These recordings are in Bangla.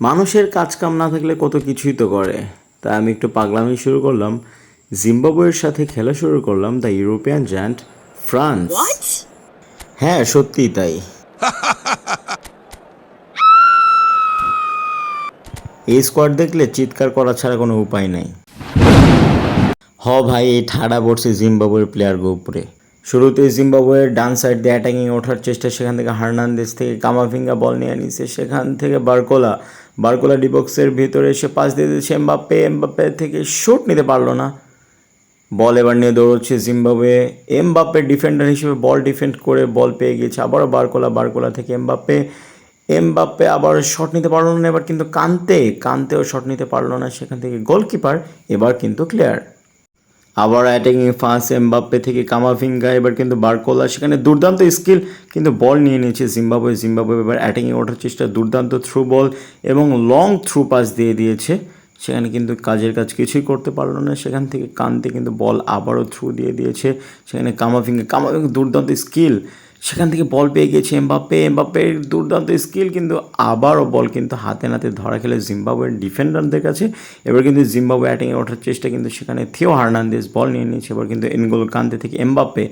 মানুষের কাজ কাম না থাকলে কত কিছুই তো করে। তাই আমি একটু পাগলামি শুরু করলাম। জিম্বাবুয়ের সাথে খেলা শুরু করলাম দ্য ইউরোপিয়ান জ্যান্ট ফ্রান্স। হ্যাঁ সত্যি তাই। এই স্কোয়াড দেখলে চিৎকার করা ছাড়া কোনো উপায় নাই। হ ভাই এই ঠাডা পড়ছে জিম্বাবুয়ের প্লেয়ার উপরে। শুরুতে জিম্বাবুয়ের ডান সাইড দিয়ে অ্যাটাকিং ওঠার চেষ্টা সেখান থেকে হার্নান্দেস থেকে কামাফিঙ্গা বল নিয়ে নিছে সেখান থেকে বারকোলা বারকোলা ডিবক্সের ভিতরে এসে পাস দিয়ে দিয়েছে এমবাপ্পে। এমবাপ্পে থেকে শুট নিতে পারল না। বল এবার নিয়ে দৌড়চ্ছে জিম্বাবুয়ে। এমবাপ্পে ডিফেন্ডার হিসেবে বল ডিফেন্ড করে বল পেয়ে গিয়েছে আবারও বারকোলা বারকোলা থেকে এমবাপ্পে। এমবাপ্পে আবার শট নিতে পারল না, এবার কিন্তু কানতে, কানতেও শট নিতে পারল না সেখান থেকে গোলকিপার এবার কিন্তু ক্লিয়ার আবার অ্যাটাকিং ফাঁস এমবাপ্পে থেকে কামাভিঙ্গা এবার কিন্তু বারকোলা, সেখানে দুর্দান্ত স্কিল কিন্তু বল নিয়ে নিয়েছে জিম্বাবুয়ে। জিম্বাবুয়ে এবার অ্যাটাকিং ওঠার চেষ্টা, দুর্দান্ত থ্রু বল এবং লং থ্রু পাস দিয়ে দিয়েছে। সেখানে কিন্তু কাজের কাজ কিছুই করতে পারল না। সেখান থেকে কানতে কিন্তু বল আবারও থ্রু দিয়ে দিয়েছে। সেখানে কামাভিঙ্গা কামাভিঙ্গা দুর্দান্ত স্কিল সেখান থেকে বল পেয়ে গেছে এমবাপ্পে। এমবাপ্পের দুর্দান্ত স্কিল কিন্তু আবারও বল কিন্তু হাতে নাতে ধরা খেলে জিম্বাবুয়ের ডিফেন্ডারদের কাছে। এবার কিন্তু জিম্বাবুয়ে অ্যাটিংয়ে ওঠার চেষ্টা কিন্তু সেখানে থিও হার্নান্দেস বল নিয়ে নিয়েছে। এবার কিন্তু এনগোল কান্তে থেকে এমবাপ্পে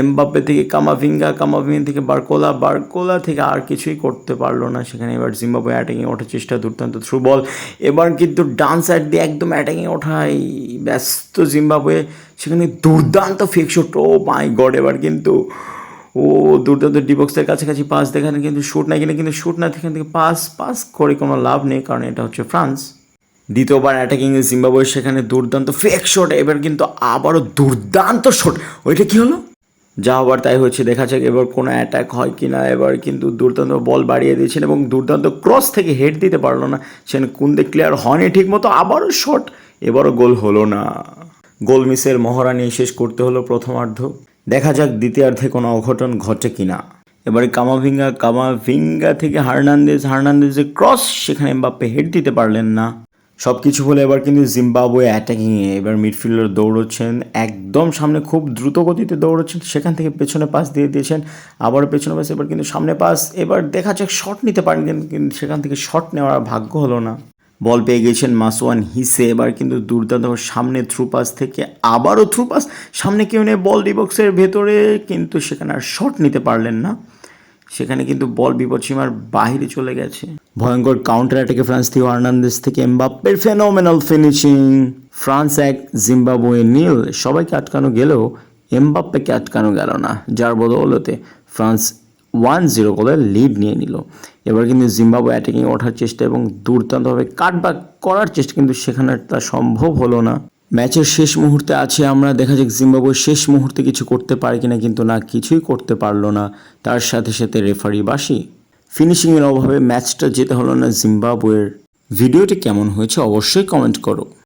এমবাপ্পে থেকে কামাভিঙ্গা কামাভিঙ্গা থেকে বারকোলা বারকোলা থেকে আর কিছুই করতে পারল না সেখানে। এবার জিম্বাবুয়ে অ্যাটাকিংয়ে ওঠার চেষ্টা, দুর্দান্ত থ্রু বল এবার কিন্তু ডান সাইড দিয়ে একদম অ্যাটাকিংয়ে ওঠাই ব্যস্ত জিম্বাবুয়ে। সেখানে দুর্দান্ত fake shot oh my God এবার কিন্তু ও দুর্দান্ত ডিবক্সের কাছাকাছি পাস দেখানে কিন্তু শ্যুট নাই কিনা কিন্তু শ্যুট না, সেখান থেকে পাস পাস করে কোনো লাভ নেই, কারণ এটা হচ্ছে ফ্রান্স। দ্বিতীয়বার অ্যাটাকিং জিম্বাবুয়ে সেখানে দুর্দান্ত ফেক শট এবার কিন্তু আবারও দুর্দান্ত শট ওইটা কি হলো? যা হবার তাই হচ্ছে দেখা যাক এবার কোনো অ্যাটাক হয় কি না এবার কিন্তু দুর্দান্ত বল বাড়িয়ে দিয়েছেন এবং দুর্দান্ত ক্রস থেকে হেড দিতে পারল না। সেখানে কুন্দে ক্লিয়ার হয়নি ঠিক মতো আবারও শট এবারও গোল হলো না। গোল মিসের মহড়া নিয়ে শেষ করতে হলো প্রথমার্ধ। দেখা যাক দ্বিতীয়ার্ধে কোনো অঘটন ঘটে কি না এবারে কামাভিঙ্গা কামাভিঙ্গা থেকে হার্নান্দেজ হার্নান্দেজের ক্রস সেখানে বাপ্পে হেড দিতে পারলেন না। সব কিছু হলে এবার কিন্তু জিম্বাবুয়ে অ্যাটাকিংয়ে এবার মিডফিল্ডার দৌড়চ্ছেন, একদম সামনে খুব দ্রুত গতিতে দৌড়চ্ছেন, সেখান থেকে পেছনে পাস দিয়ে দিয়েছেন আবার পেছনে পাস এবার কিন্তু সামনে পাস এবার দেখা যাক শট নিতে পারেন কিন্তু কিন্তু সেখান থেকে শট নেওয়ার ভাগ্য হলো না। বল পেয়ে গেছেন মাসওয়ান হিসে, এবার কিন্তু দুর্দান্ত সামনে থ্রু পাস থেকে আবারও থ্রু পাস সামনে কেউ নেই বল ডিবক্সের ভেতরে, কিন্তু সেখানে আর শট নিতে পারলেন না। সেখানে কিন্তু বল বিপদসীমার বাহিরে চলে গেছে। ভয়ঙ্কর কাউন্টার অ্যাটাকে ফ্রান্স থিও আর্নান্দেস থেকে এমবাপ্পের ফেনোমেনাল ফিনিশিং ফ্রান্স এক জিম্বাবুয়ে নীল, সবাইকে আটকানো গেলেও এমবাপ্পেকে আটকানো গেল না। যার বদৌলতে ফ্রান্স ওয়ান জিরো গোলে লিড নিয়ে নিল। এবার কিন্তু জিম্বাবু অ্যাটাকিং ওঠার চেষ্টা এবং দুর্দান্তভাবে কাটব্যাক করার চেষ্টা কিন্তু সেখানে তা সম্ভব হলো না। ম্যাচের শেষ মুহূর্তে আছে আমরা, দেখা যাক জিম্বাবুয়ে শেষ মুহূর্তে কিছু করতে পারে কিনা, কিন্তু না, কিছুই করতে পারল না। তার সাথে সাথে রেফারি বাসি। ফিনিশিংয়ের অভাবে ম্যাচটা যেতে হলো না জিম্বাবুয়ের। ভিডিওটি কেমন হয়েছে অবশ্যই কমেন্ট করো।